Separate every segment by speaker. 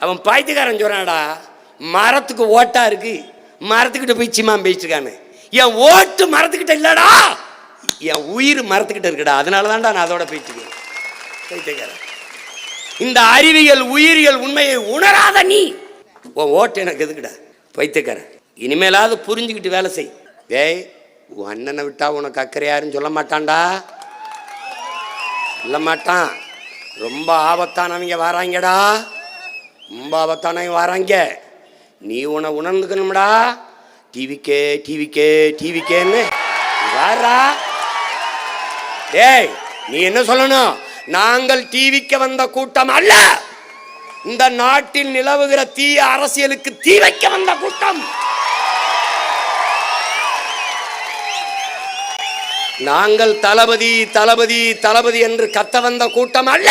Speaker 1: அவன் பாய்த்துக்காரன் சொல்கிறான்டா மரத்துக்கு ஓட்டா இருக்கு. மரத்துக்கிட்ட போய் சிம்மா பேசிட்டுருக்கானு. என் ஓட்டு மரத்துக்கிட்ட இல்லடா. என் உயிர் மரத்துக்கிட்ட இருக்குடா. அதனால தான்டா நான் அதோட போயிட்டுருக்கேன் பைத்தியக்காரன் இந்த அறிவியல் உயிரியல் உண்மையை உணராத நீ. உன் ஓட்டு எனக்கு எதுக்குடா? பைத்தியக்காரன் இனிமேலாவது புரிஞ்சுக்கிட்டு வேலை செய். டேய் உன் அண்ணனை விட்டா உனக்கு அக்கறை யாருன்னு சொல்ல மாட்டான்டா. சொல்ல மாட்டான். ரொம்ப ஆபத்தானவங்க வராங்கடா. ரொம்ப ஆபத்தானவங்க வராங்க. நீ உன்னை உணர்ந்துக்கணும்டா. டிவிக்கே டிவிக்கே டிவிக்கேன்னு. வாரா. டேய் நீ என்ன சொல்லணும்? நாங்கள் டிவிக்கு வந்த கூட்டம் அல்ல. இந்த நாட்டில் நிலவுகிற தீய அரசியலுக்கு தீ வைக்க வந்த கூட்டம். நாங்கள் தளபதி தளபதி தளபதி என்று கத்த வந்த கூட்டம் அல்ல.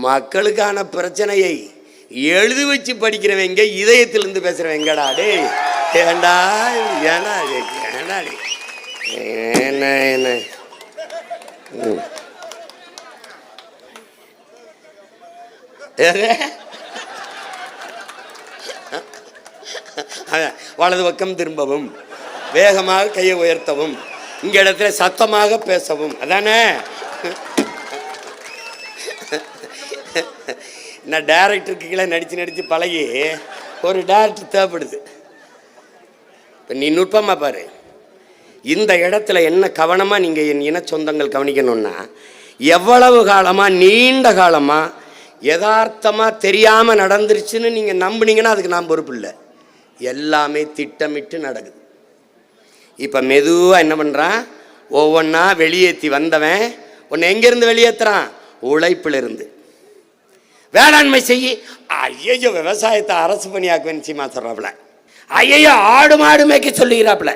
Speaker 1: மக்களுக்கான பிரச்சனையை எழுதி வச்சு படிக்கிறவங்க இதயத்திலிருந்து பேசுகிறவங்கடா டே ஏண்டா ஏண்டா ஏண்டா என்ன என்ன? வலது பக்கம் திரும்பவும். வேகமாக கையை உயர்த்தவும். இங்க இடத்துல சத்தமாக பேசவும். அதானே? நான் டேரக்டருக்கு கீழே நடித்து நடித்து பழகி ஒரு டேரக்டர் தேவைப்படுது. இப்போ நீ நுட்பமாக பாரு. இந்த இடத்துல என்ன கவனமாக நீங்கள் என் இன சொந்தங்கள் கவனிக்கணும்னா எவ்வளவு காலமாக நீண்ட காலமாக யதார்த்தமாக தெரியாமல் நடந்துருச்சுன்னு நீங்கள் நம்புனீங்கன்னா அதுக்கு நான் பொறுப்பு இல்லை. எல்லாமே திட்டமிட்டு நடக்குது. இப்போ மெதுவாக என்ன பண்ணுறான் ஒவ்வொன்றா வெளியேற்றி வந்தவன் உன்னை எங்கேருந்து வெளியேற்றுறான் உழைப்பில் இருந்து வேளாண்மை செய்யி. ஐயோ விவசாயத்தை அரசு பணியாக்குவேன் சீமா சொல்கிறாப்புல ஐயோ ஆடு மாடு மேய்க்க சொல்லுகிறாப்புல.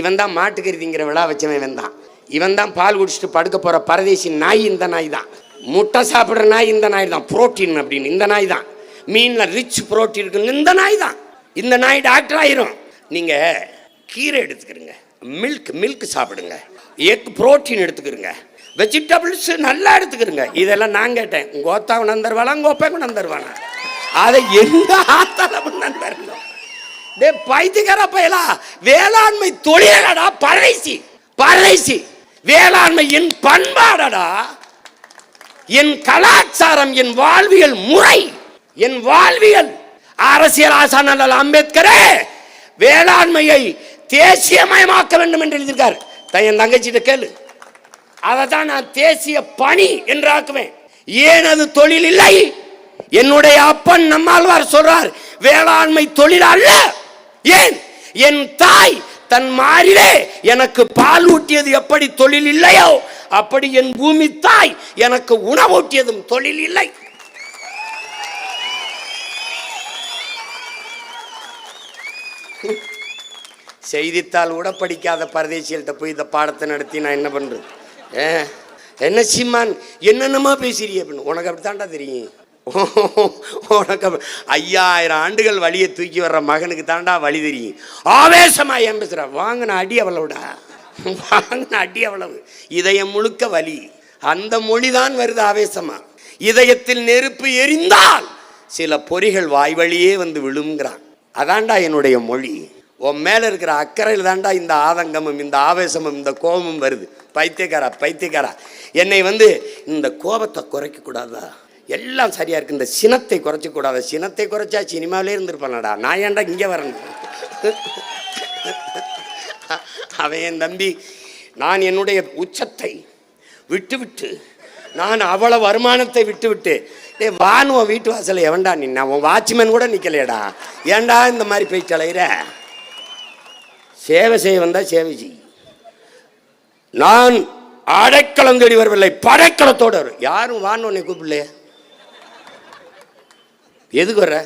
Speaker 1: இவன் தான் மாட்டுக்கருதிங்கிற விழா வச்சவன் இவன் தான் இவன் தான் பால் குடிச்சிட்டு படுக்க போகிற பரதேசி நாய் இந்த நாய் தான் முட்டை சாப்பிட்ற நாய் இந்த நாய் தான் புரோட்டீன் அப்படின்னு இந்த நாய் தான் மீனில் ரிச் புரோட்டீன் இருக்குன்னு இந்த நாய் தான் இந்த நாய் டாக்டர் ஆயிரும். நீங்கள் கீரை எடுத்துக்கிறீங்க. மில்க் மில்க் சாப்பிடுங்க. எக் புரோட்டீன் எடுத்துக்கிறீங்க. வெஜிடபிள்ஸ் நல்லா எடுத்துக்கிறங்க இதெல்லாம் நான் கேட்டேன். உங்க ஓத்தா உணர்ந்தருவாளா உங்க உணர்ந்தருவானா அதை எந்த ஆத்தால உணர்ந்தருந்தோம் டே பைத்தியக்கார பயலா? வேளாண்மை தொழிலடா பறைசி பறைசி வேளாண்மை என் பண்பாடடா. என் கலாச்சாரம் என் வாழ்வியல் முறை. என் வாழ்வியல். அரசியல் ஆசானல் அம்பேத்கரே வேளாண்மையை தேசியமயமாக்க வேண்டும் என்று எழுதியிருக்கார். தன் என் தங்கச்சிட்ட கேளு. அதை தான் நான் தேசிய பணி என்றாக்குவேன். ஏன் அது தொழில் இல்லை? என்னுடைய அப்பன் நம்மாழ்வார் சொல்றார் வேளாண்மை தொழில் அல்ல. ஏன்? என் தாய் தன் மாறிலே எனக்கு பால் ஊட்டியது எப்படி தொழில் இல்லையோ அப்படி என் பூமி தாய் எனக்கு உணவூட்டியதும் தொழில் இல்லை. செய்தித்தாள் கூட படிக்காத பரதேசிகள்கிட்ட போய் இந்த பாடத்தை நடத்தி நான் என்ன பண்ணுறது என்ன சீமான் என்னென்னமா பேசுறீங்க அப்படின்னு. உனக்கு அப்படித்தான்டா தெரியும். உனக்கு ஐயாயிரம் ஆண்டுகள் வழியை தூக்கி வர்ற மகனுக்கு தாண்டா வழி தெரியும். ஆவேசமா ஏன் பேசுற? வாங்கின அடி அவ்வளவுடா. வாங்கின அடி அவ்வளவு. இதயம் முழுக்க வலி. அந்த மொழிதான் வருது ஆவேசமா. இதயத்தில் நெருப்பு எரிந்தால் சில பொறிகள் வாய் வழியே வந்து விழுங்கிறான். அதான்டா என்னுடைய மொழி. உன் மேலே இருக்கிற அக்கறையில் தான்டா இந்த ஆதங்கமும் இந்த ஆவேசமும் இந்த கோபமும் வருது. பைத்தியக்காரா பைத்தியக்காரா. என்னை வந்து இந்த கோபத்தை குறைக்கக்கூடாதா? எல்லாம் சரியாக இருக்கு. இந்த சினத்தை குறைச்சக்கூடாத? சினத்தை குறைச்சா சினிமாவிலே இருந்திருப்பானடா. நான் ஏன்டா இங்கே வரேன் அவன் என் தம்பி நான் என்னுடைய உச்சத்தை விட்டுவிட்டு நான் அவ்வளோ வருமானத்தை விட்டுவிட்டு டே வான் உன் வீட்டு வாசலை எவன்டா நின்னா? உன் வாட்ச்மேன் கூட நிற்கலையடா ஏன்டா இந்த மாதிரி போய் தலையிற சேவை செய்ய வந்தால் சேவை செய். நான் அடைக்கலம் தேடி வரவில்லை படைக்கலத்தோடு வரும் யாரும் வான்னு உன்னை கூப்பிடலையே? எதுக்கு வர்ற?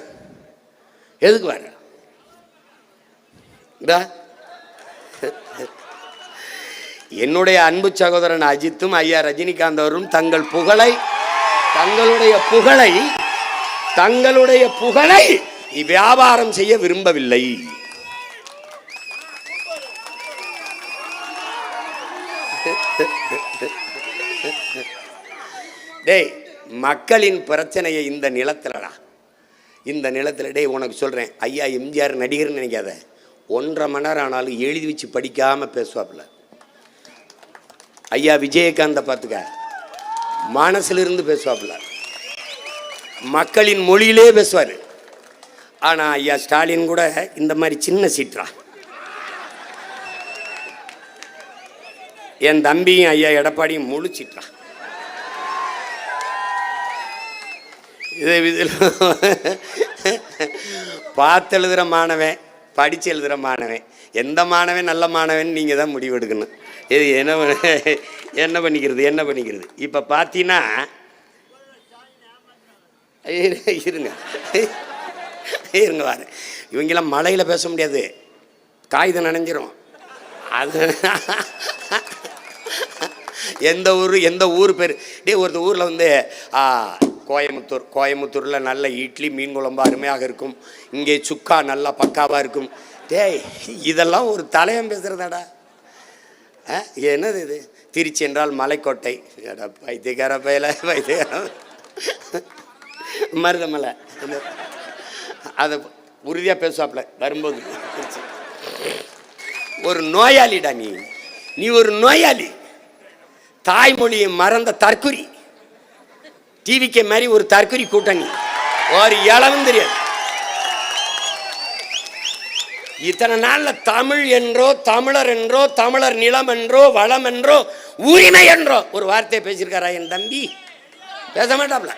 Speaker 1: எதுக்கு வர என்னுடைய அன்பு சகோதரன் அஜித்தும் ஐயா ரஜினிகாந்த் அவரும் தங்கள் புகழை தங்களுடைய புகழை தங்களுடைய புகழை வியாபாரம் செய்ய விரும்பவில்லை. டேய் மக்களின் பிரச்சனையை இந்த நிலத்துலடா. இந்த நிலத்தில் டேய் உனக்கு சொல்கிறேன் ஐயா எம்ஜிஆர் நடிகர்னு நினைக்காத. ஒன்றரை மணி நேரம் ஆனாலும் எழுதி வச்சு படிக்காமல் பேசுவாப்புல. ஐயா விஜயகாந்த பார்த்துக்க. மனசுல இருந்து பேசுவாப்புல. மக்களின் மொழியிலே பேசுவார். ஆனால் ஐயா ஸ்டாலின் கூட இந்த மாதிரி சின்ன சீட்ரா. என் தம்பியும் ஐயா எடப்பாடியும் முழு சீற்றா இதை இதில் பார்த்து எழுதுகிற மாணவன் படித்து எழுதுகிற மாணவன். எந்த மாணவன் நல்ல மாணவன் நீங்கள் தான் முடிவெடுக்கணும் இது என்ன பண்ண- என்ன பண்ணிக்கிறது என்ன பண்ணிக்கிறது? இப்போ பார்த்தீங்கன்னா இருங்க. இருங்க வாரு. இவங்கெல்லாம் மழையில் பேச முடியாது. காகிதம் நனைஞ்சிரும். அது எந்த ஊர் எந்த ஊர் பேர்? டே ஒருத்த ஊரில் வந்து ஆ, கோயம்புத்தூர் கோயம்புத்தூரில் நல்ல இட்லி மீன் குழம்பு அருமையாக இருக்கும். இங்கே சுக்கா நல்லா பக்காவாக இருக்கும். டேய் இதெல்லாம் ஒரு தலையம் பேசுகிறதாடா ஆ, என்னது இது? திருச்சி என்றால் மலைக்கோட்டை. எடா, பைத்தியக்கார பையல பைத்தியக்கார. மருதமலை. அதை உறுதியாக பேசுவாப்புல வரும்போது. ஒரு நோயாளிடா நீ. நீ ஒரு நோயாளி. தாய்மொழியை மறந்த தற்குறி. டிவிக்கு மாதிரி ஒரு தற்குறி கூட்டணி. ஒரு இளவும் தெரியாது. இத்தனை நாளில் தமிழ் என்றோ தமிழர் என்றோ தமிழர் நிலம் என்றோ வளம் என்றோ உரிமை என்றோ. ஒரு வார்த்தையை பேசியிருக்காரா என் தம்பி? பேச மாட்டாப்ல.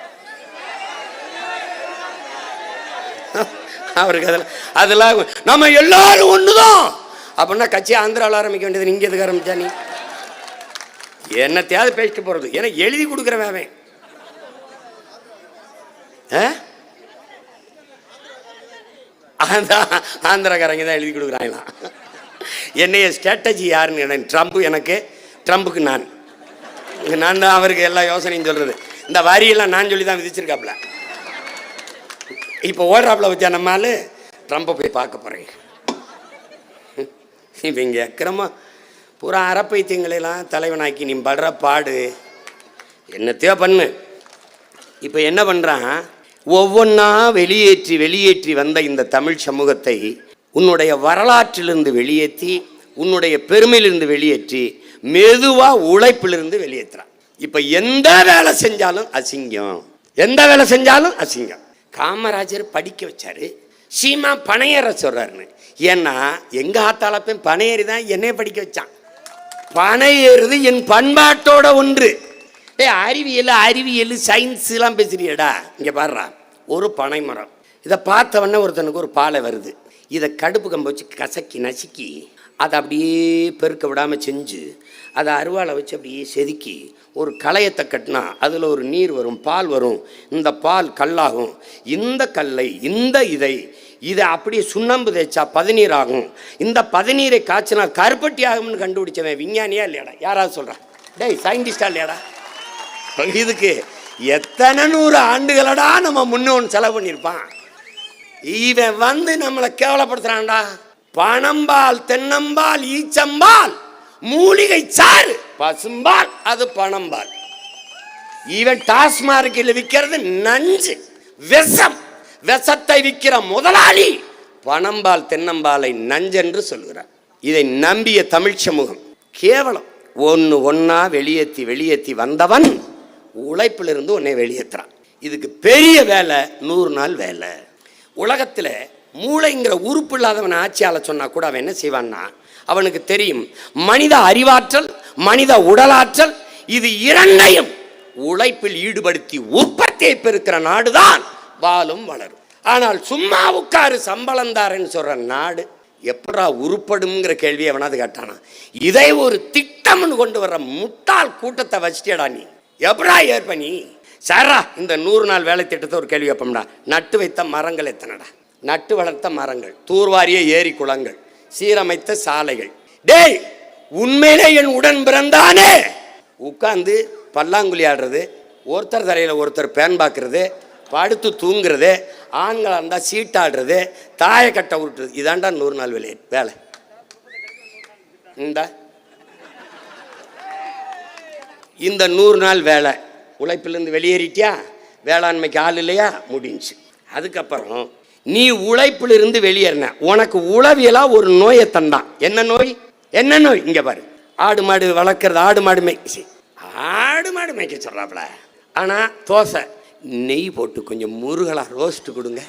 Speaker 1: அவருக்கு அதெல்லாம் அதெல்லாம் நம்ம எல்லாரும் ஒன்றுதான் அப்படின்னா கட்சி ஆந்திராவில் ஆரம்பிக்க வேண்டியது இங்கே எதுக்கு ஆரம்பிச்சா நீ? என்னத்தையாவது பேசிட்டு போகிறது ஏன்னா எழுதி கொடுக்குறவன் அவன். ஆந்திராக்காரங்க தான் எழுதி கொடுக்குறாங்களாம். என்னைய ஸ்ட்ராட்டஜி யாருன்னு எனக்கு ட்ரம்ப் எனக்கு ட்ரம்புக்கு நான். நான் தான் அவருக்கு எல்லா யோசனையும் சொல்கிறது இந்த வரியெல்லாம் நான் சொல்லி தான் விதிச்சிருக்காப்புல. இப்போ ஓடுறாப்புல வச்சா நம்மால் ஆளு ட்ரம்ப்பை போய் பார்க்க போகிறேன் இவங்க அக்கிரமா பூரா அறப்பைத்தியங்களெல்லாம் தலைவனாக்கி நீ படுற பாடு. என்னத்தையோ பண்ணு. இப்போ என்ன பண்ணுறான் ஒவ்வொன்றா வெளியேற்றி வெளியேற்றி வந்த இந்த தமிழ் சமூகத்தை உன்னுடைய வரலாற்றிலிருந்து வெளியேற்றி உன்னுடைய பெருமையிலிருந்து வெளியேற்றி மெதுவாக உழைப்பிலிருந்து வெளியேற்றுறான். இப்போ எந்த வேலை செஞ்சாலும் அசிங்கம். எந்த வேலை செஞ்சாலும் அசிங்கம். காமராஜர் படிக்க வச்சாரு. சீமா பனையேற சொல்கிறாருன்னு ஏன்னா எங்கள் ஆத்தாளப்பையும் பனையேறி தான் என்னைய படிக்க வச்சான். பனையேறுது என் பண்பாட்டோட ஒன்று. ஏய் அறிவியல் அறிவியல் சயின்ஸ்லாம் பேசுறியடா. இங்கே பாடுறா ஒரு பனை மரம். இதை பார்த்தவொடனே ஒருத்தனுக்கு ஒரு பாலை வருது. இதை கடுப்பு கம்பை வச்சு கசக்கி நசுக்கி அதை அப்படியே பெருக்க விடாமல் செஞ்சு அதை அருவாளை வச்சு அப்படியே செதுக்கி ஒரு களையத்தை கட்டினா அதில் ஒரு நீர் வரும் பால் வரும். இந்த பால் கல்லாகும். இந்த கல்லை இந்த இதை இதை அப்படியே சுண்ணாம்பு தேய்ச்சா பதநீர் ஆகும். இந்த பதநீரை காய்ச்சினா கருப்பட்டி ஆகும்னு கண்டுபிடிச்சவன் விஞ்ஞானியா இல்லையாடா? யாராவது சொல்கிறான் டேய் சயின்டிஸ்டா இல்லையாடா? இதுக்கு எத்தனை நூறு ஆண்டுகளடா நம்ம முன்னோன் செலவு பண்ணியிருப்பான்? இவன் வந்து நம்மளை கேவலப்படுத்துறான்டா. பணம்பால் தென்னம்பால் ஈச்சம்பால் மூலிகை சாறு பசும்பால் அது பணம்பால். இவன் டாஸ்மார்க்கில் விற்கிறது நஞ்சு விஷம் விஷத்தை விற்கிற முதலாளி. பணம்பால் தென்னம்பாலை நஞ்சென்று சொல்கிறார். இதை நம்பிய தமிழ் சமூகம் கேவலம். ஒன்று ஒன்றா வெளியேற்றி வெளியேற்றி வந்தவன் உழைப்பிலிருந்து உன்னை வெளியேற்றுறான் இதுக்கு பெரிய வேலை நூறு நாள் வேலை. உலகத்தில் மூளைங்கிற உறுப்பு இல்லாதவன் ஆட்சியால் சொன்னால் கூட அவன் என்ன செய்வான்னா அவனுக்கு தெரியும் மனித அறிவாற்றல் மனித உடலாற்றல் இது இரண்டையும் உழைப்பில் ஈடுபடுத்தி உற்பத்தியை பெருக்கிற நாடுதான் வாழும் வளரும். ஆனால் சும்மா உட்காரு சம்பளந்தாரன்னு சொல்ற நாடு எப்படா உருப்படுங்கிற கேள்வி எவனாவது கேட்டானா? இதை ஒரு திட்டம்னு கொண்டு வர்ற முட்டாள் கூட்டத்தை வச்சிட்டேடா நீ. எப்படா ஏற்ப நீ? சாரா இந்த நூறு நாள் வேலை திட்டத்தை ஒரு கேள்வி வைப்போம்டா நட்டு வைத்த மரங்கள் எத்தனைடா? நட்டு வளர்த்த மரங்கள் தூர்வாரிய ஏரி குளங்கள் சீரமைத்த சாலைகள். டேய் உண்மையிலே என் உடன் பிறந்தானே? உட்காந்து பல்லாங்குழி ஆடுறது ஒருத்தர் தரையில் ஒருத்தர் பேன் பார்க்கறது படுத்து தூங்குறது ஆண்களாக இருந்தால் சீட்டாடுறது தாயை கட்ட விட்டுறது இதாண்டா நூறு நாள் வேலை. வேலை. இந்தா. இந்த நூறு நாள் வேலை. உழைப்பிலிருந்து வெளியேறிட்டியா? வேளாண்மைக்கு ஆள் இல்லையா? முடிஞ்சு அதுக்கப்புறம் நீ உழைப்பிலிருந்து வெளியேறின. உனக்கு உளவியலாக ஒரு நோயை தந்தான். என்ன நோய்? என்ன நோய்? இங்கே பாரு. ஆடு மாடு வளர்க்குறது ஆடு மாடு மேய்ச்சி ஆடு மாடு மேய்க்க சொல்கிறாப்புல ஆனால் தோசை. நெய் போட்டு கொஞ்சம் முருகலாக ரோஸ்ட்டு கொடுங்க.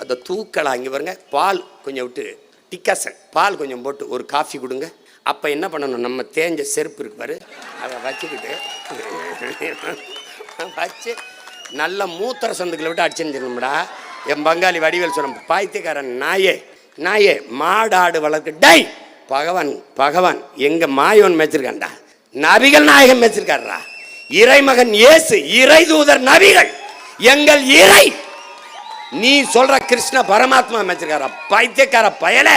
Speaker 1: அந்த தூக்கலா இங்கே பாருங்க. பால் கொஞ்சம் விட்டு டிக்காசன் பால் கொஞ்சம் போட்டு ஒரு காஃபி கொடுங்க. அப்போ என்ன பண்ணணும்? நம்ம தேஞ்ச செருப்பு இருப்பார் அதை வச்சுக்கிட்டு வச்சு நல்ல மூத்திர சந்துக்களை விட்டு அடிச்சுருந்துடா என் பங்காளி வடிவேல் சொன்ன பாய்த்தியக்காரன் நாயே நாயே மாடாடு வளர்க்கு டை பகவான் பகவான் எங்க மாயவன் மேய்ச்சிருக்கான்டா. நபிகள் நாயகம் மேய்ச்சிருக்காருடா. இறைமகன் இயேசு இறை தூதர் நபிகள். எங்கள் இறை. நீ சொல்ற கிருஷ்ண பரமாத்மா மேய்ச்சிருக்காரா? பைத்தியக்கார பயலை.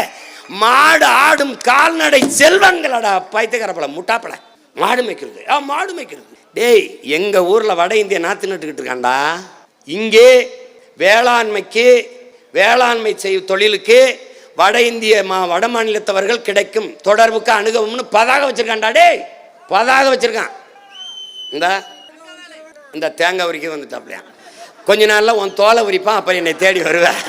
Speaker 1: மாடு ஆடும் கால்நடை செல்வங்களடா பைத்தியக்கார முட்டாப்பட மாடு மேய்க்கிறது. ஆ மாடு மேய்க்கிறது. டேய் எங்கள் ஊரில் வட இந்திய நாற்று நட்டுக்கிட்டு இருக்கான்டா. இங்கே வேளாண்மைக்கு வேளாண்மை செய்யும் தொழிலுக்கு வட இந்திய மா வட மாநிலத்தவர்கள் கிடைக்கும் தொடர்புக்கு அணுகவும்னு பதாக வச்சுருக்காண்டா டேய். பதாக வச்சுருக்கான். இந்த இந்த தேங்காய் உரிக்க வந்துட்டாப்லையா. கொஞ்ச நாளில் உன் தோலை உரிப்பான் அப்புறம் என்னை தேடி வருவேன்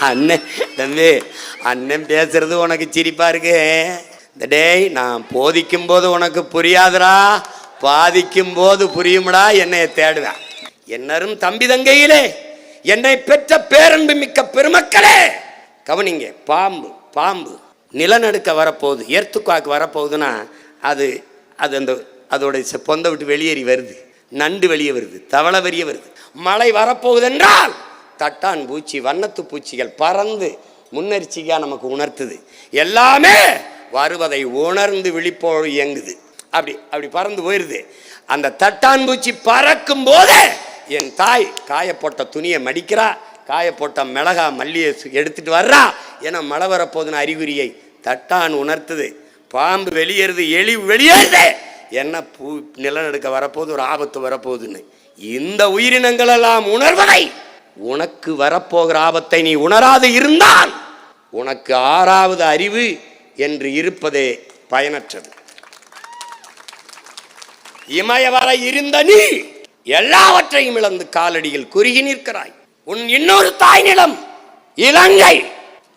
Speaker 1: அண்ணன் தம்பி அண்ணன் பேசுறது உனக்கு சிரிப்பா இருக்கு. இந்த டேய் நான் போதிக்கும் போது உனக்கு புரியாதுடா. பாதிக்கும் போது புரியும்டா என்னை தேடுவேன். என்னரும் தம்பி தங்கையிலே என்னை பெற்ற பேரன்பு மிக்க பெருமக்களே. கவனிங்க பாம்பு பாம்பு நிலநடுக்க வரப்போகுது எர்த்துக்காக்கு வரப்போகுதுன்னா அது அது அந்த அதோடைய செ- பொந்தை விட்டு வெளியேறி வருது. நண்டு வெளியே வருது தவளை வெளியே வருது. மழை வரப்போகுது என்றால் தட்டான் பூச்சி வண்ணத்து பூச்சிகள் பறந்து முன்னெரிச்சிக்காக நமக்கு உணர்த்துது. எல்லாமே வருவதை உணர்ந்து விழிப்போடு இயங்குது. அப்படி அப்படி பறந்து போயிடுது அந்த தட்டான் பூச்சி பறக்கும் போதே என் தாய் காயப்போட்ட துணியை மடிக்கிறா காயப்போட்ட மிளகா மல்லியை எடுத்துட்டு வர்றா ஏன்னா மழை வரப்போகுதுன்னு அறிகுறியை தட்டான் உணர்த்துது. பாம்பு வெளியேறுது எலி வெளியேறுது என்ன பூ நிலநடுக்க வரப்போகுது ஒரு ஆபத்து வரப்போகுதுன்னு. இந்த உயிரினங்களெல்லாம் உணர்வதை உனக்கு வரப்போகிற ஆபத்தை நீ உணராது இருந்தால் உனக்கு ஆறாவது அறிவு என்று இருப்பதே பயனற்றது. இமய வர இருந்த நீ எல்லாவற்றையும் இழந்து காலடியில் குறுகி நிற்கிறாய். உன் இன்னொரு தாய் நிலம் இலங்கை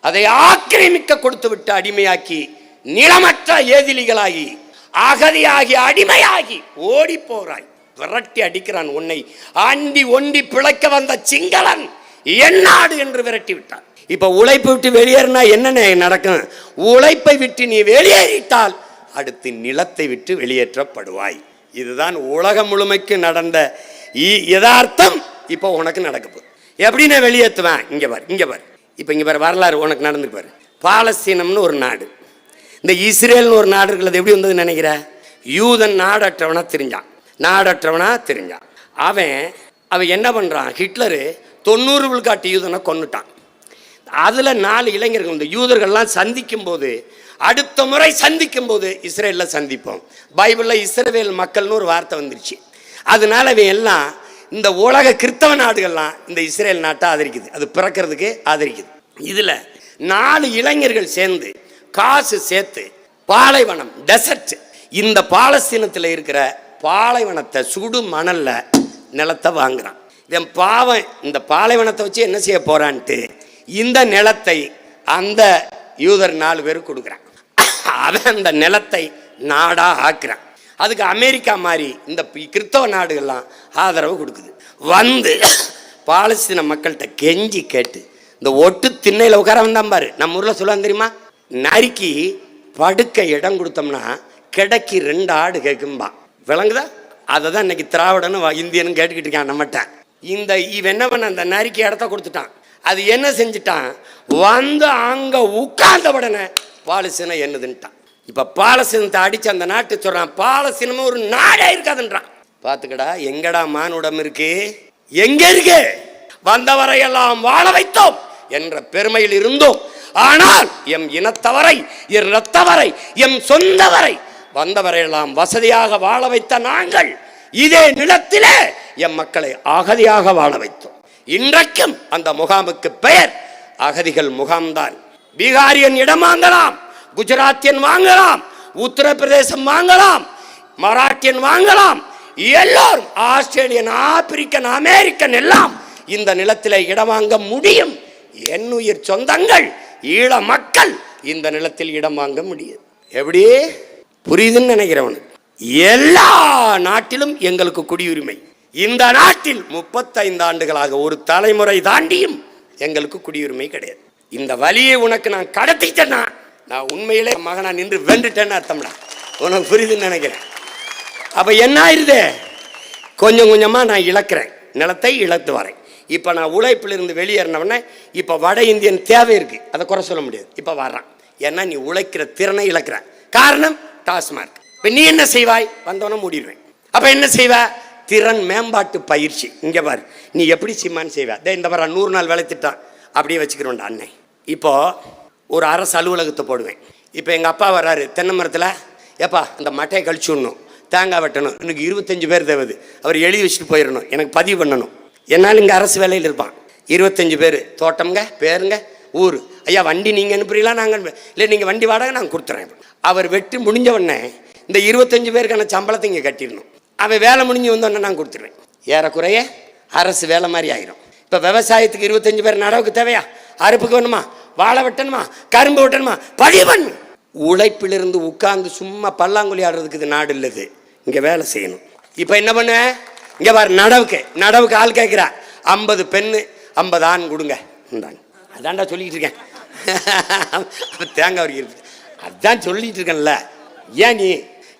Speaker 1: அதை ஆக்கிரமிக்க கொடுத்து விட்டு அடிமையாக்கி நிலமற்ற ஏதிலிகளாகி அகதியாகி அடிமையாகி ஓடி போகிறாய் விரட்டி அடிக்கிறான் உன்னை. ஆண்டி ஒண்டி பிழைக்க வந்த சிங்களன் என்னாடு என்று விரட்டி விட்டான். இப்ப உழைப்பு விட்டு வெளியேறினா என்ன நடக்கும்? உழைப்பை விட்டு நீ வெளியேறிட்டால் அடுத்து நிலத்தை விட்டு வெளியேற்றப்படுவாய். இதுதான் உலகம் முழுமைக்கு நடந்த இ- யதார்த்தம். இப்போ உனக்கு நடக்க போகுது. எப்படி நான் வெளியேற்றுவேன். இங்கே பாரு இங்கே பாரு. இப்போ இங்கே பாரு வரலாறு உனக்கு நடந்துக்கு பாரு. பாலஸ்தீனம்னு ஒரு நாடு. இந்த இஸ்ரேல்னு ஒரு நாடு இருக்கிறது எப்படி வந்ததுன்னு நினைக்கிற? யூதன் நாடற்றவனா தெரிஞ்சான். நாடற்றவனாக தெரிஞ்சான் அவன் அவன் என்ன பண்ணுறான் ஹிட்லரு தொண்ணூறு விழுக்காட்டு யூதனை கொன்னுட்டான். அதில் நாலு இளைஞர்கள் இந்த யூதர்கள்லாம் சந்திக்கும் போது அடுத்த முறை சந்திக்கும் போது இஸ்ரேலில் சந்திப்போம். பைபிளில் இஸ்ரேல் மக்கள்னு ஒரு வார்த்தை வந்துருச்சு. அதனால இவன் எல்லாம் இந்த உலக கிறித்தவ நாடுகள்லாம் இந்த இஸ்ரேல் நாட்டை ஆதரிக்குது. அது பிறக்கிறதுக்கு ஆதரிக்குது. இதில் நாலு இளைஞர்கள் சேர்ந்து காசு சேர்த்து பாலைவனம் டெசர்ட் இந்த பாலஸ்தீனத்தில் இருக்கிற பாலைவனத்தை சுடு மணலில் நிலத்தை வாங்குறான். இதன் பாவம் இந்த பாலைவனத்தை வச்சு என்ன செய்ய போறான்ட்டு இந்த நிலத்தை அந்த யூதர் நாலு பேருக்கு கொடுக்குறான். அவன் அந்த நிலத்தை நாடா ஆக்குறான். அதுக்கு அமெரிக்கா மாதிரி இந்த கிறிஸ்தவ நாடுகள்லாம் ஆதரவு கொடுக்குது. வந்து பாலஸ்தீன மக்கள்கிட்ட கெஞ்சி கேட்டு இந்த ஒட்டு திண்ணையில் உட்கார வந்தான் பாரு. நம்ம ஊரில் சொல்லுவாங்க தெரியுமா? நறுக்கி படுக்க இடம் கொடுத்தோம்னா கிடைக்கி ரெண்டு ஆடு கேட்கும்பா விளங்குதா? அதை தான் இன்னைக்கு திராவிடனும் வ- இந்தியனும் கேட்டுக்கிட்டு இருக்கான் நம்மகிட்ட. இந்த இவன் என்ன பண்ண அந்த நரிக்கு இடத்த கொடுத்துட்டான். அது என்ன செஞ்சுட்டான்? வந்து அங்கே உட்கார்ந்த உடனே பாலசீனம் என்னதுன்ட்டான் இப்போ பாலசீனத்தை அடித்து அந்த நாட்டு சொல்கிறான் பாலசீனமும் ஒரு நாடே இருக்காதுன்றான். பார்த்துக்கடா எங்கடா மானுடம் இருக்கு? எங்கே இருக்கு? வந்தவரையெல்லாம் வாழ வைத்தோம் என்ற பெருமையில் இருந்தோம். ஆனால் எம் இனத்தவரை என் இரத்தவரை எம் சொந்தவரை வந்தவரையெல்லாம் வசதியாக வாழ வைத்த நாங்கள் இதே நிலத்திலே எம் மக்களை அகதியாக வாழ வைத்தோம். இன்றைக்கும் அந்த முகாமுக்கு பெயர் அகதிகள் முகாம்தான். பீகாரியன் இடம் வாங்கலாம் குஜராத்தியன் வாங்கலாம் உத்தரப்பிரதேசம் வாங்கலாம் மராட்டியன் வாங்கலாம். எல்லோரும் ஆஸ்திரேலியன் ஆப்பிரிக்கன் அமெரிக்கன் எல்லாம் இந்த நிலத்தில் இடம் வாங்க முடியும். என்னுயிர் சொந்தங்கள் ஈழ மக்கள் இந்த நிலத்தில் இடம் வாங்க முடியும். எப்படி? புரியுதுன்னு நினைக்கிறவனுக்கு. எல்லா நாட்டிலும் எங்களுக்கு குடியுரிமை. இந்த நாட்டில் முப்பத்தைந்து ஆண்டுகளாக ஒரு தலைமுறை தாண்டியும் எங்களுக்கு குடியுரிமை கிடையாது. இந்த வழியை உனக்கு நான் கடத்திட்டேன்னா நான் உண்மையிலே மகனா நின்று வென்றுட்டேன்னு அர்த்தம்டா. உனக்கு புரியுதுன்னு நினைக்கிறேன். அப்போ என்ன ஆயிருது? கொஞ்சம் கொஞ்சமாக நான் இழக்கிறேன். நிலத்தை இழத்து வரேன். இப்போ நான் உழைப்பிலிருந்து வெளியேறினவனே இப்போ வட இந்தியன் தேவை இருக்குது அதை குறை சொல்ல முடியாது. இப்போ வர்றான். ஏன்னா நீ உழைக்கிற திறனை இழக்கிற. காரணம்? டாஸ்மார்க் இப்போ நீ என்ன செய்வாய்? வந்தோன்னே மூடிடுவேன். அப்போ என்ன செய்வ? திறன் மேம்பாட்டு பயிற்சி. இங்கே பாரு. நீ எப்படி சிம்மான்னு செய்வ? தே இந்த பாரு நூறு நாள் வேலை திட்டம். அப்படியே வச்சுக்கிறோண்டா அண்ணன் இப்போது ஒரு அரசு அலுவலகத்தை போடுவேன். இப்போ எங்கள் அப்பா வராரு தென்னை மரத்தில் ஏப்பா அந்த மட்டையை கழிச்சு விடணும். தேங்காய் வெட்டணும். எனக்கு இருபத்தஞ்சு பேர் தேவது அவர் எழுதி வச்சுட்டு போயிடணும். எனக்கு பதிவு பண்ணணும். என்னால் இங்கே அரசு வேலையில் இருப்பான். இருபத்தஞ்சு பேர். தோட்டம்ங்க பேருங்க ஊர். ஐயா வண்டி நீங்கள் அனுப்புறீங்களா நாங்கள் அனுப்ப? இல்லை நீங்கள் வண்டி வாடகை நான் கொடுத்துறேன். அவர் வெட்டி முடிஞ்ச உடனே இந்த இருபத்தஞ்சு பேருக்கான சம்பளத்தை இங்கே கட்டிடணும். அவன் வேலை முடிஞ்சு வந்தோடனே நான் கொடுத்துருவேன் ஏறக்குறைய அரசு வேலை மாதிரி ஆயிரும். இப்போ விவசாயத்துக்கு இருபத்தஞ்சு பேர் நடவுக்கு தேவையா? அறுப்புக்கு வேணுமா? வாழை வெட்டணுமா? கரும்பு வெட்டணுமா? பழிவன் உழைப்பிலிருந்து உட்கார்ந்து சும்மா பல்லாங்குழி ஆடுறதுக்கு இது நாடு இல்லது. இங்கே வேலை செய்யணும். இப்போ என்ன பண்ணுவேன் இங்கே பாரு நடவுக்கு. நடவுக்கு ஆள் கேட்குறா ஐம்பது பெண்ணு ஐம்பது ஆண் கொடுங்க. இந்தாங்க. அதான்டா சொல்லிக்கிட்டு இருக்கேன். தேங்காய் வரைக்கும் இருக்கு அதான் சொல்லிட்டு இருக்கேன்ல. ஏன் நீ?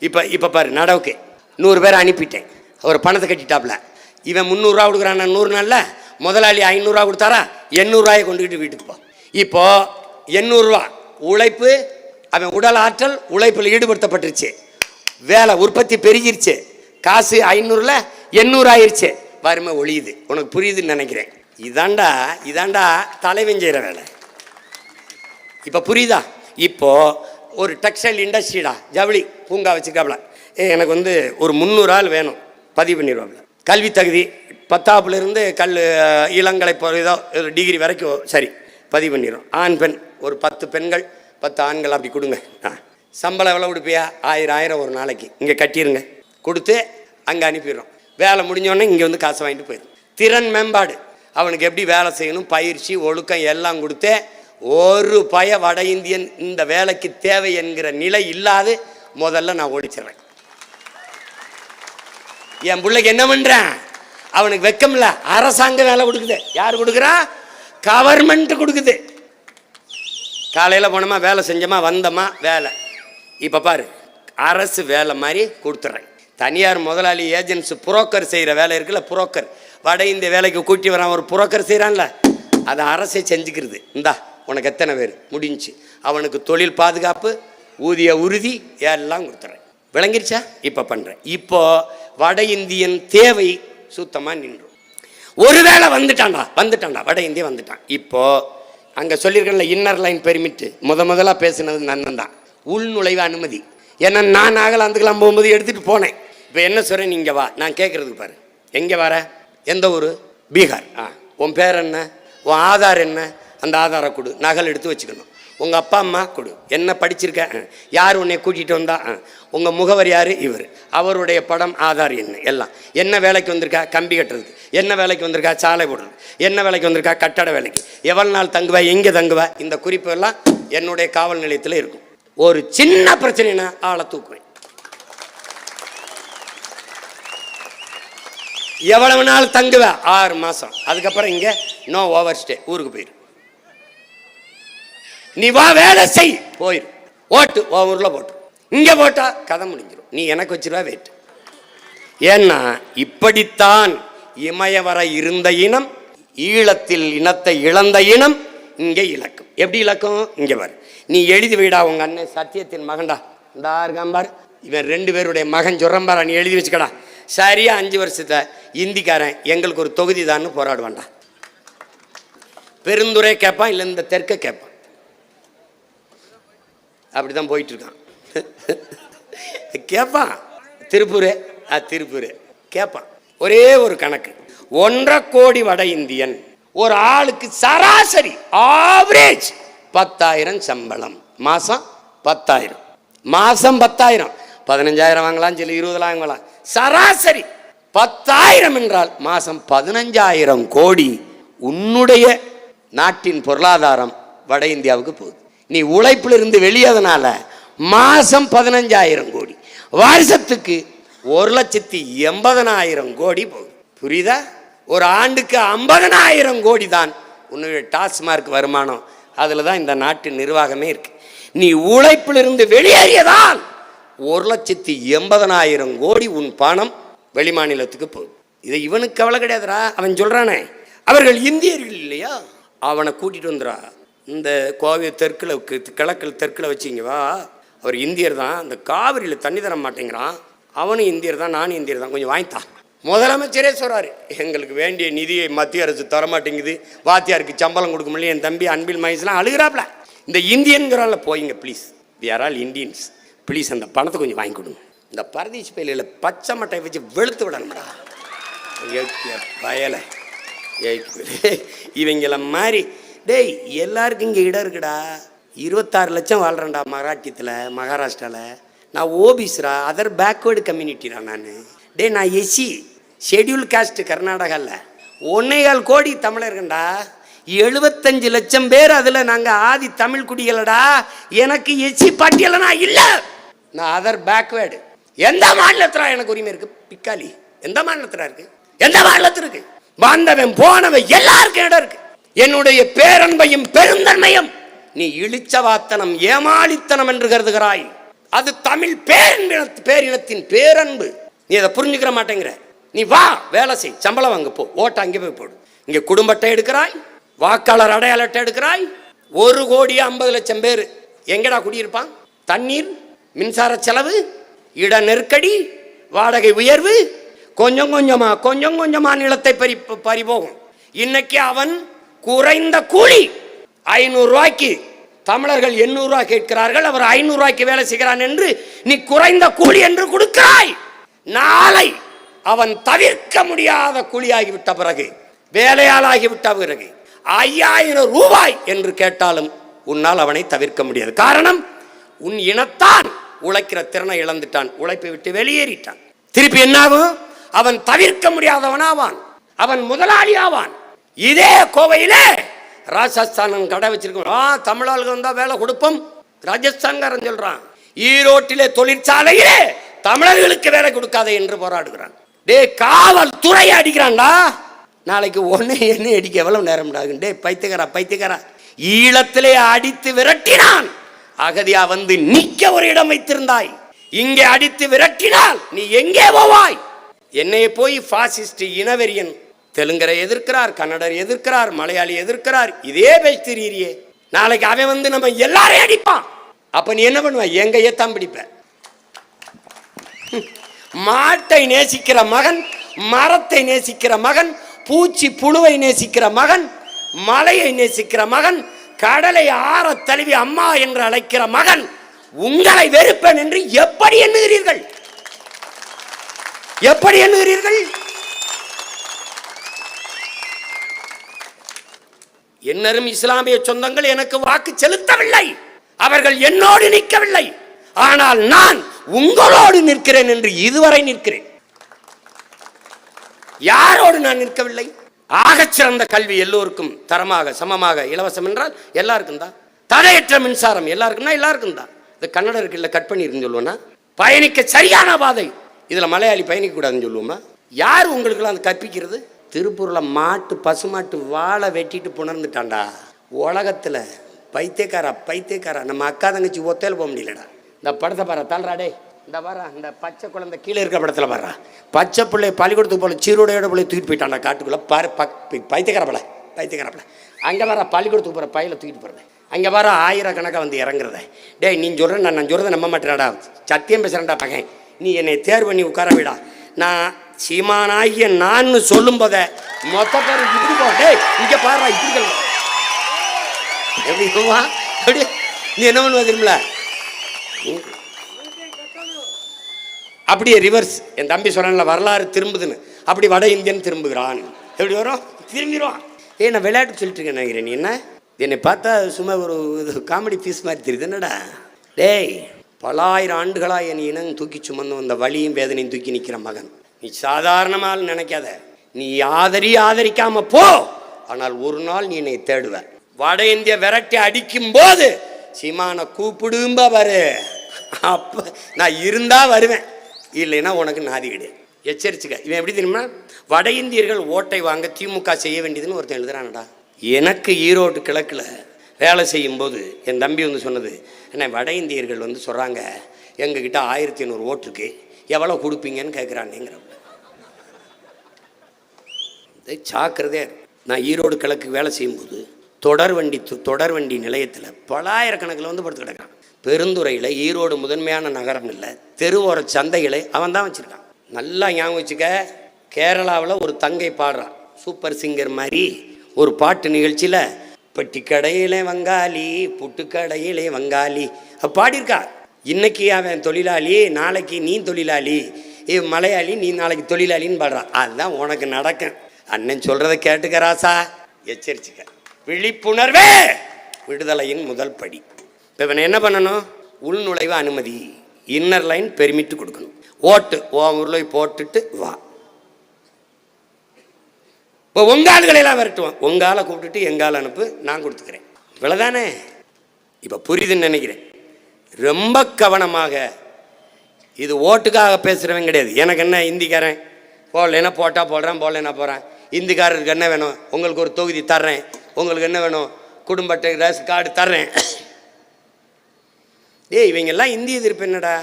Speaker 1: இப்போ இப்போ பாரு நடவுக்கு நூறு பேரை அனுப்பிட்டேன். அவர் பணத்தை கட்டிட்டாப்ல. இவன் முந்நூறுரூவா கொடுக்குறான் நான் நூறு நாளில். முதலாளி ஐநூறுரூவா கொடுத்தாரா? எண்ணூறுரூவாயை கொண்டுக்கிட்டு வீட்டுக்கு போ. இப்போது எண்ணூறுரூவா உழைப்பு அவன் உடல் ஆற்றல் உழைப்பில் ஈடுபடுத்தப்பட்டுருச்சு. வேலை உற்பத்தி பெருகிருச்சு. காசு ஐநூறுல எண்ணூறு ஆயிருச்சு. வறுமை ஒழியுது. உனக்கு புரியுதுன்னு நினைக்கிறேன். இதாண்டா இதாண்டா தலைவன் செய்கிற வேலை. இப்போ புரியுதா? இப்போ ஒரு டெக்ஸ்டைல் இண்டஸ்ட்ரிடா ஜவுளி பூங்கா வச்சுக்காப்ல ஏ எனக்கு வந்து ஒரு முந்நூறு ஆள் வேணும் பதிவு பண்ணிடுவாப்ல. கல்வி தகுதி பத்தாப்புலேருந்து கல் இளங்கலை பொ- ஏதோ ஒரு டிகிரி வரைக்கும் சரி பதிவு பண்ணிடும் ஆண் பெண் ஒரு பத்து பெண்கள் பத்து ஆண்கள் அப்படி கொடுங்க. ஆ. சம்பளம் எவ்வளோ கொடுப்பியா? ஆயிரம் ஆயிரம் ஒரு நாளைக்கு. இங்கே கட்டிடுங்க கொடுத்து அங்கே அனுப்பிடுறோம். வேலை முடிஞ்சோடனே இங்கே வந்து காசு வாங்கிட்டு போயிடும் திறன் மேம்பாடு. அவனுக்கு எப்படி வேலை செய்யணும்? பயிற்சி ஒழுக்கம் எல்லாம் கொடுத்து ஒரு பய வட இந்தியன் இந்த வேலைக்கு தேவை என்கிற நிலை இல்லாது முதல்ல நான் ஒழிச்சிடுறேன் என் பிள்ளைக்கு என்ன பண்ணுறேன் அவனுக்கு வெக்கம்ல. அரசாங்க வேலை கொடுக்குது. யார் கொடுக்குறா? கவர்மெண்ட் கொடுக்குது. காலையில் போனோமா வேலை செஞ்சோமா வந்தோமா வேலை. இப்போ பாரு அரசு வேலை மாதிரி கொடுத்துட்றேன். தனியார் முதலாளி ஏஜென்சி புரோக்கர் செய்கிற வேலை இருக்குல்ல புரோக்கர் வட இந்திய வேலைக்கு கூட்டி வரான் ஒரு புரோக்கர் செய்கிறான்ல அதை அரசே செஞ்சுக்கிறது. இந்தா உனக்கு எத்தனை பேர்? முடிஞ்சு. அவனுக்கு தொழில் பாதுகாப்பு ஊதிய உறுதி எல்லாம் கொடுத்துட்றேன். விளங்கிருச்சா? இப்போ பண்ணுறேன் இப்போ வட இந்தியன் தேவை சுத்தமாக நின்றும். ஒருவேளை வந்துட்டான்டா வந்துட்டான்டா வட இந்தியா வந்துட்டான். இப்போ அங்கே சொல்லியிருக்கேன்ல இன்னர் லைன் பெர்மிட்டு முத முதலாக பேசினது நன்னன் தான். உள்நுழைவு அனுமதி. ஏன்னா நான் நாகலாந்துக்கெல்லாம் போகும்போது எடுத்துகிட்டு போனேன். இப்போ என்ன சொல்கிறேன் நீங்கள் இங்கே வா. நான் கேட்குறதுக்கு பாரு. எங்கே வர? எந்த ஊர்? பீகார். ஆ உன் பேர் என்ன? உன் ஆதார் என்ன? அந்த ஆதாரை கொடு. நகல் எடுத்து வச்சுக்கணும். உங்கள் அப்பா அம்மா கொடு. என்ன படிச்சிருக்க? ஆ. யார் உன்னை கூட்டிகிட்டு வந்தா? ஆ. உங்கள் முகவர் யார்? இவர். அவருடைய படம் ஆதார் என்ன? எல்லாம். என்ன வேலைக்கு வந்திருக்கா? கம்பி கட்டுறதுக்கு என்ன வேலைக்கு வந்திருக்கா? சாலை போடுறது. என்ன வேலைக்கு வந்திருக்கா? கட்டட வேலைக்கு. எவ்வளோ நாள் தங்குவா? எங்கே தங்குவா? இந்த குறிப்பு எல்லாம் என்னுடைய காவல் நிலையத்தில் இருக்கும். ஒரு சின்ன பிரச்சனைனா ஆளை தூக்குவேன். எவ்வளவு நாள் தங்குவேன் ஆறு மாசம். அதுக்கப்புறம் இங்க நோ ஓவர் ஸ்டே ஊருக்கு போயிரு. நீ வா வேலை செய். போயிரு. ஓட்டு ஓ ஊர்ல போட்டு. இங்க போட்டா கதை முடிஞ்சிடும் நீ எனக்கு வச்சிருவா வெயிட் ஏன்னா இப்படித்தான் இமயவர இருந்த இனம் ஈழத்தில் இனத்தை இழந்த இனம் இங்கே இழக்கும். எப்படி இழக்கும்? இங்கே பாரு. நீ எழுதி வைடா உங்க அண்ணன் சத்தியத்தின் மகன்டா. இந்த இருக்கான் இவன் ரெண்டு பேருடைய மகன் சொல்றம்பாரா நீ எழுதி வச்சுக்கடா. சரியா அஞ்சு வருஷத்தை இந்திக்காரன் எங்களுக்கு ஒரு தொகுதி தான்னு போராடுவான்டா. பெருந்துரை கேட்பான் இல்லை இந்த தெற்க கேட்பான் அப்படிதான் போயிட்டு இருக்கான் கேட்பான் திருப்பூர் ஆ திருப்பூர். கேட்பான் ஒரே ஒரு கணக்கு. ஒன்றரை கோடி வட இந்தியன் ஒரு ஆளுக்கு சராசரி ஆவரேஜ் பத்தாயிரம் சம்பளம். மாசம் பத்தாயிரம். மாசம் பத்தாயிரம். பதினஞ்சாயிரம் வாங்கலாம் சில இருபதுலாம் வாங்கலாம். சராசரி பத்தாயிரம் என்றால் மாதம் பதினஞ்சாயிரம் கோடி உன்னுடைய நாட்டின் பொருளாதாரம் வட இந்தியாவுக்கு போகுது. நீ உழைப்பிலிருந்து வெளியதனால மாதம் பதினஞ்சாயிரம் கோடி. வருஷத்துக்கு ஒரு லட்சத்தி எண்பதனாயிரம் கோடி போகுது. புரியுதா? ஒரு ஆண்டுக்கு ஐம்பதனாயிரம் கோடி தான் உன்னுடைய டாஸ்மார்க் வருமானம். அதில் தான் இந்த நாட்டு நிர்வாகமே இருக்கு. நீ உழைப்பிலிருந்து வெளியேறியதான் ஒரு லட்சத்தி எண்பதனாயிரம் கோடி உன் பணம் வெளிமாநிலத்துக்கு போகும் இதை இவனுக்கு கவலை கிடையாதுடா அவன் சொல்கிறானே அவர்கள் இந்தியர்கள் இல்லையா? அவனை கூட்டிட்டு வந்துடா. இந்த கோவை தெற்கில் கிழக்கில் தெற்கில் வச்சிங்கவா அவர் இந்தியர் தான். இந்த காவிரியில் தண்ணி தர மாட்டேங்கிறான். அவனும் இந்தியர் தான் நானும் இந்தியர் தான். கொஞ்சம் வாங்கித்தான் முதலமைச்சரே சொல்றாரு எங்களுக்கு வேண்டிய நிதியை மத்திய அரசு தர மாட்டேங்குது வாத்தியாருக்கு சம்பளம் கொடுக்க முடியல என் தம்பி அன்பில் மகேஷ்லாம் அழுகிறாப்ல. இந்த இந்தியன்கிறால போயிங்க please we are all Indians please அந்த பணத்தை கொஞ்சம் வாங்கி கொடுங்க. இந்த பரதீஷ் பயிலில் பச்சை மட்டை வச்சு வெளுத்து விடணும்டா. ஏக்கிய பயலை இவங்கள மாதிரி. டேய் எல்லாருக்கும் இங்கே இடம் இருக்குடா. இருபத்தாறு லட்சம் வாழ்கிறேன்டா மராட்டியத்தில் மகாராஷ்டிராவில் நான் ஓபிஸ்ரா அதர் பேக்வேர்டு கம்யூனிட்டிரா நான். டேய் நான் எஸ்சி ஷெட்யூல் காஸ்ட் கர்நாடகாவில் ஒன்னேகால் கோடி தமிழர்கள்டா. எழுபத்தஞ்சு லட்சம் பேர் அதில் நாங்கள் ஆதி தமிழ் குடிகளடா. எனக்கு எஸ்சி பட்டியலனா இல்லை. நான் அதர் பேக்வேர்டு எந்த மாநிலத்தில் எனக்கு உரிமை இருக்கு? பிக்காலி. எந்த மாநிலத்தில் இருக்கு? எந்த மாநிலத்தில் இருக்கு? வந்தவன் போனவன் எல்லாருக்கும் இடம் இருக்கு. என்னுடைய பேரன்பையும் பெருந்தன்மையும் நீ இழிச்சவாத்தனம் ஏமாளித்தனம் என்று கருதுகிறாய். அது தமிழ் பேரின பேரினத்தின் பேரன்பு. நீ அதை புரிஞ்சுக்கிற மாட்டேங்கிற. நீ வா வேலை செய். சம்பளம் வாங்க போ. ஓட்ட அங்கே போய் போடு. இங்கே குடும்ப அட்டை எடுக்கிறாய். வாக்காளர் அடையாள அட்டை எடுக்கிறாய். ஒரு கோடி ஐம்பது லட்சம் பேர். எங்கடா குடியிருப்பான்? தண்ணீர் மின்சார செலவு இட நெருக்கடி வாடகை உயர்வு கொஞ்சம் கொஞ்சமா கொஞ்சம் கொஞ்சமா நிலத்தை பறி பறிபோகும். இன்னைக்கு அவன் குறைந்த கூலி. ஐநூறுரூவாய்க்கு தமிழர்கள் எண்ணூறுரூவா கேட்கிறார்கள் அவர் ஐநூறுரூவாய்க்கு வேலை செய்கிறான் என்று நீ குறைந்த கூலி என்று கொடுக்கிறாய். நாளை அவன் தவிர்க்க முடியாத கூலியாகிவிட்ட பிறகு வேலையாளாகிவிட்ட பிறகு ஐயாயிரம் ரூபாய் என்று கேட்டாலும் உன்னால் அவனை தவிர்க்க முடியாது. காரணம் உன் இனத்தான். உழைக்கிற திறனை இழந்துட்டான். உழைப்பை விட்டு வெளியேறிட்டான். திருப்பி என்னாகும்? அவன் தவிர்க்க முடியாதவனாவான். அவன் முதலாளி ஆவான். இதே கோவையிலே ராஜஸ்தான் கடை வச்சிருக்கோம். ஆ தமிழாளுக்கு வந்தா வேலை கொடுப்போம். ராஜஸ்தான்காரன் சொல்றான் ஈரோட்டிலே தொழிற்சாலையிலே தமிழர்களுக்கு வேலை கொடுக்காதே என்று போராடுகிறான். டே காவல் துறை அடிக்கிறான்டா. நாளைக்கு ஒன்னே என்ன அடிக்க எவ்வளவு நேரம் ஆகும்? டே பைத்தியக்காரா பைத்தியக்காரா. ஈழத்திலே அடித்து விரட்டினான். அகதியா வந்து நிக்க ஒரு இடம் வைத்திருந்தாய். இங்கே அடித்து விரட்டினால் நீ எங்கே போவாய்? என்னையே போய் பாசிஸ்ட் இனவெறியன். தெலுங்கரை எதிர்க்கிறார் கன்னடர் எதிர்க்கிறார் மலையாளி எதிர்க்கிறார் இதே பேசுறீரியே நாளைக்கு அவன் வந்து நம்ம எல்லாரையும் அடிப்பான். அப்ப நீ என்ன பண்ணுவ? எங்க ஏத்தாம் பிடிப்ப. மாட்டை நேசிக்கிற மகன் மரத்தை நேசிக்கிற மகன் பூச்சி புழுவை நேசிக்கிற மகன் மலையை நேசிக்கிற மகன் கடலை ஆற தழுவி அம்மா என்று அழைக்கிற மகன் உங்களை வெறுப்பேன் என்று எப்படி எண்ணுகிறீர்கள்? எப்படி எண்ணுகிறீர்கள்? என்னரும் இஸ்லாமிய சொந்தங்கள் எனக்கு வாக்கு செலுத்தவில்லை. அவர்கள் என்னோடு நிற்கவில்லை. ஆனால் நான் உங்களோடு நிற்கிறேன் என்று இதுவரை நிற்கிறேன். யாரோடு நான் நிற்கவில்லை? ஆகச் சிறந்த கல்வி எல்லோருக்கும் தரமாக சமமாக இலவசம் என்றால் எல்லாருக்கும் தான். தடையற்ற மின்சாரம் எல்லாருக்கும்னா எல்லாருக்கும் தான். இந்த கன்னடருக்கு இல்லை கட் பண்ணிருக்குன்னு சொல்லுவோம்னா பயணிக்க சரியான பாதை. இதில் மலையாளி பயணிக்க கூடாதுன்னு சொல்லுவோமா? யார் உங்களுக்கெல்லாம் அந்த கற்பிக்கிறது? திருப்பூரில் மாட்டு பசுமாட்டு வாழை வெட்டிட்டு புணர்ந்துட்டான்டா. உலகத்தில் பைத்தியக்காரா பைத்தியக்காரா. நம்ம அக்கா தங்கச்சி ஒத்தையில் போக முடியலடா. இந்த படத்தை பாரு தள்ளுறாடே இந்த வரா இந்த பச்சை குழந்தை கீழே இருக்கிற படத்தில் வர்றா பச்சை பிள்ளை பள்ளிக்கூடத்துக்கு போல சீரோடையோட பிள்ளை தூக்கிட்டு போயிட்டான் காட்டுக்குள்ளே. பாரு ப பைத்தியக்கார பிள்ளை அங்கே வர பள்ளிக்கூடத்துக்கு போகிற பையில தூக்கிட்டு போகிறேன் அங்கே வர ஆயிரக்கணக்காக வந்து இறங்குறத. டேய் நீ சொல்கிறேன் நான் நான் சொல்கிறத நம்ப மாட்டேனடா. சத்தியம் பேசுகிறேன்டா பகன். நீ என்னை தேர்வு பண்ணி உட்கார விடா. நான் சீமானாகிய நான் சொல்லும் போத மொத்த பேர் இப்படி போ. டேய் இங்கே பாரு இப்படி எப்படி வா அப்படி நீ என்ன பண்ணுவா திரும்பல அப்படியே ரிவர்ஸ் என் தம்பி சொன்னான்ல வரலாறு திரும்புதுன்னு. அப்படி வட இந்தியன் திரும்புகிறான். எப்படி வரும்? திரும்பிடுவான். ஏ நான் விளையாட்டு சொல்லிட்டு இருக்கேன் நினைக்கிறேன். நீ என்ன? என்னை பார்த்தா சும்மா ஒரு காமெடி பீஸ் மாதிரி தெரியுது. என்னடா? டேய் பலாயிரம் ஆண்டுகளாக என் இனம் தூக்கி சுமந்து வந்த வலியும் வேதனையும் தூக்கி நிற்கிற மகன். நீ சாதாரணமாக நினைக்காத. நீ ஆதரி ஆதரிக்காம போ. ஆனால் ஒரு நாள் நீ என்னை தேடுவ வட இந்திய விரட்டி அடிக்கும் போது சீமான கூப்பிடும்ப பாரு. அப்ப நான் இருந்தா வருவேன். இல்லைன்னா உனக்கு நாதி கிடையாது. எச்சரிச்சுக்க. இவன் எப்படி தெரியுமா? வட இந்தியர்கள் ஓட்டை வாங்க திமுக செய்ய வேண்டியதுன்னு ஒருத்தன் எழுதுறானடா. எனக்கு ஈரோடு கிழக்கில் வேலை செய்யும்போது என் தம்பி வந்து சொன்னது என்ன வட இந்தியர்கள் வந்து சொல்கிறாங்க எங்ககிட்ட ஆயிரத்தி ஐநூறு ஓட்டு இருக்கு எவ்வளோ கொடுப்பீங்கன்னு கேட்குறானுங்கிற சாக்கிறதே நான் ஈரோடு கிழக்கு வேலை செய்யும்போது தொடர் வண்டி தொடர் வண்டி நிலையத்தில் பலாயிரக்கணக்கில் வந்து படுத்து கிடக்கான் பெருந்துறையில் ஈரோடு முதன்மையான நகரம் இல்லை தெருவோர சந்தைகளை அவன் தான் வச்சுருக்கான். நல்லா ஞாபகம் வச்சுக்க கேரளாவில் ஒரு தங்கை பாடுறான். சூப்பர் சிங்கர் மாதிரி ஒரு பாட்டு நிகழ்ச்சியில் பெட்டி கடையிலே வங்காளி புட்டு கடையிலே வங்காளி பாடியிருக்கா இன்னைக்கு அவன் தொழிலாளி நாளைக்கு நீ தொழிலாளி ஏ மலையாளி நீ நாளைக்கு தொழிலாளின்னு பாடுறான். அதுதான் உனக்கு நடக்கும். அண்ணன் சொல்கிறத கேட்டுக்க ராசா. எச்சரிச்சுக்க. விழிப்புணர்வே! விடுதலையின் முதல் படி. இப்போ இவனை என்ன பண்ணணும்? உள்நுழைவு அனுமதி. இன்னர் லைன் பெருமிட்டு கொடுக்கணும். ஓட்டு. ஓ ஊரில் போட்டுட்டு வா. இப்போ உங்க விரட்டுவான் உங்க ஆளை கூப்பிட்டுட்டு எங்கால அனுப்பு நான் கொடுத்துக்கிறேன். இவ்வளோதானே இப்போ புரியுதுன்னு நினைக்கிறேன். ரொம்ப கவனமாக. இது ஓட்டுக்காக பேசுகிறவன் கிடையாது. எனக்கு என்ன இந்திக்காரன்? போடலைன்னா போட்டால் போடுறேன் போடலைன்னா போகிறேன் இந்திக்காரருக்கு என்ன வேணும்? உங்களுக்கு ஒரு தொகுதி தர்றேன். உங்களுக்கு என்ன வேணும்? குடும்ப ரேஷன் கார்டு தர்றேன். ஏய் இவங்கெல்லாம் இந்தி எதிர்ப்பு என்னடா?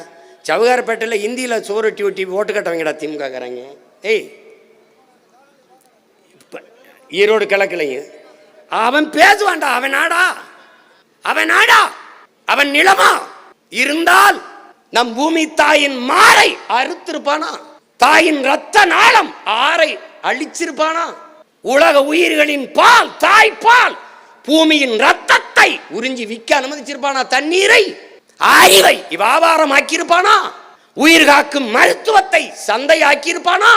Speaker 1: சவுகாரப்பேட்டையில் இந்தியில் சுவரொட்டி ஒட்டி ஓட்டு கட்டவங்கடா திமுகங்கிறாங்க ஏய் இப்ப ஈரோடு கிழக்குலையும். அவன் பேசுவான்டா அவன் நாடா? அவன் நாடா? அவன் நிலமா? இருந்தால் நம் பூமி தாயின் மாறை அறுத்திருப்பானா? தாயின் ரத்த நாளம் ஆறை அழிச்சிருப்பானா? உலக உயிர்களின் பால் தாய் பால் பூமியின் ரத்தத்தை உறிஞ்சி விற்க அனுமதிச்சிருப்பானா தண்ணீரை? அறிவை வியாபாரம் ஆக்கியிருப்பானா உயிர் காக்கும் மருத்துவத்தை சந்தையாக்கியிருப்பானா?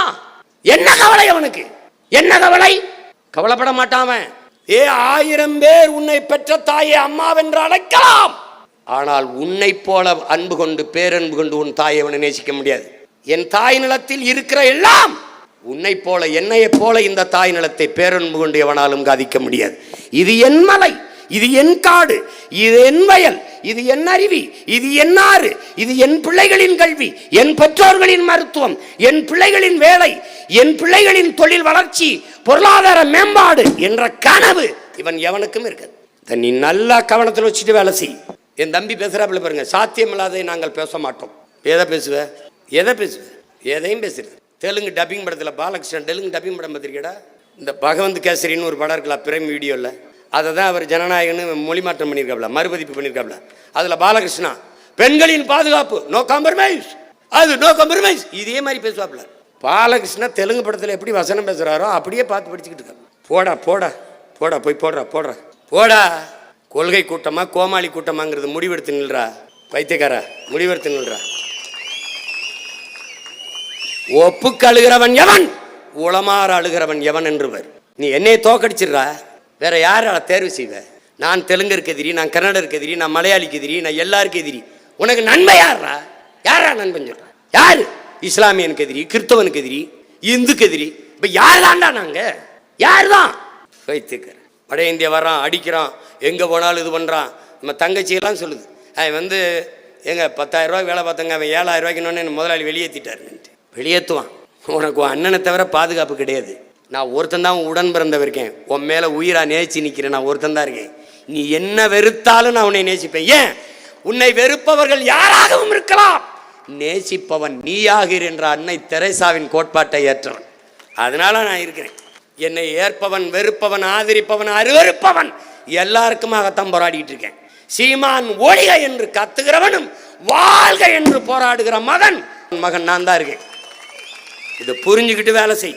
Speaker 1: என்ன கவலை அவனுக்கு? என்ன கவலை? கவலைப்பட மாட்டான் ஏ ஆயிரம் பேர் உன்னை பெற்ற தாயை அம்மாவென்று அழைக்கலாம். ஆனால் உன்னை போல அன்பு கொண்டு பேரன்பு கொண்டு உன் தாயை அவனை நேசிக்க முடியாது. என் தாய் நிலத்தில் இருக்கிற எல்லாம் உன்னை போல என்னையைப் போல இந்த தாய் நிலத்தை பேரன்பு கொண்டு எவனாலும் காதிக்க முடியாது. இது என் மலை. இது என் காடு இது என் வயல் இது என் அருவி இது என் ஆறு இது என் பிள்ளைகளின் கல்வி என் பெற்றோர்களின் மருத்துவம் என் பிள்ளைகளின் வேலை என் பிள்ளைகளின் தொழில் வளர்ச்சி பொருளாதார மேம்பாடு என்ற கனவு இவன் எவனுக்கும் இருக்குது. இதை நீ நல்லா கவனத்தில் வச்சுட்டு வேலை செய். என் தம்பி பேசுறாப்புல பாருங்க சாத்தியமில்லாததை நாங்கள் பேச மாட்டோம். எதை பேசுவ? எதை பேசுவ? எதையும் பேசுறது தெலுங்கு டப்பிங் படத்தில் பாலகிருஷ்ணன் தெலுங்கு டப்பிங் படம் பார்த்துருக்கேடா இந்த பகவந்த் கேசரின்னு ஒரு படம் இருக்கலாம் பிரைம் வீடியோவில் அதை தான் அவர் ஜனநாயகன்னு மொழி மாற்றம் பண்ணியிருக்காப்ல மறுபதிப்பு பண்ணியிருக்காப்ல அதில் பாலகிருஷ்ணா பெண்களின் பாதுகாப்பு நோ காம்ப்ரமைஸ் அது நோ காம்ப்ரமைஸ் இதே மாதிரி பேசுவாப்ல பாலகிருஷ்ணா தெலுங்கு படத்தில் எப்படி வசனம் பேசுகிறாரோ அப்படியே பார்த்து படிச்சுக்கிட்டு இருக்காங்க போடா போடா போடா போய் போடுறா போடுறா. போடா. கொள்கை கூட்டமா கோமாளி கூட்டமாங்கிறது முடிவெடுத்து நில்றா. பைத்தியக்காரா முடிவெடுத்து நில்றா. ஒப்புக்கு அழுகிறவன் எவன்? உளமாற அழுகிறவன் எவன் என்றுவர். நீ என்னையை தோக்கடிச்சிடுறா? வேற யாரால தேர்வு செய்வேன் நான் தெலுங்கருக்கு எதிரி நான் கன்னடருக்கு எதிரி நான் மலையாளிக்கு எதிரி நான் எல்லாருக்கும் எதிரி. உனக்கு நன்மை யாரா யாரா நண்பன் சொல்றா? யார்? இஸ்லாமியனுக்கு எதிரி கிறிஸ்தவனுக்கு எதிரி இந்துக்கு எதிரி. இப்போ யார் தான்டா நாங்கள் யார் தான் வைத்துக்கிறேன் வட இந்தியா வர்றான் அடிக்கிறான் எங்கே போனாலும் இது பண்ணுறான் நம்ம தங்கச்சியெல்லாம் சொல்லுது. அவன் வந்து எங்கே பத்தாயிரம் வேலை பார்த்தங்க அவன் ஏழாயிரம் ரூபாய்க்கு இன்னொன்னு முதலாளி வெளியேற்றிட்டாருன்ட்டு வெளியேற்றுவான் உனக்கு அண்ணனை தவிர பாதுகாப்பு கிடையாது. நான் ஒருத்தன் தான் உடன் பிறந்தவர் இருக்கேன். உன் மேலே உயிராக நேசி நிற்கிறேன் நான் ஒருத்தன் தான் இருக்கேன். நீ என்ன வெறுத்தாலும் நான் உன்னை நேசிப்பேன். ஏன்? உன்னை வெறுப்பவர்கள் யாராகவும் இருக்கலாம். நேசிப்பவன் நீயாகிற் என்ற அன்னை தெரேசாவின் கோட்பாட்டை ஏற்றவன். அதனால நான் இருக்கிறேன். என்னை ஏற்பவன் வெறுப்பவன் ஆதரிப்பவன் அருவருப்பவன் எல்லாருக்குமாகத்தான் போராடிட்டு இருக்கேன். சீமான் ஒழிக என்று கத்துகிறவனும் வாழ்க என்று போராடுகிற மகன். மகன் நான் தான் இருக்கேன். இதை புரிஞ்சுக்கிட்டு வேலை செய்.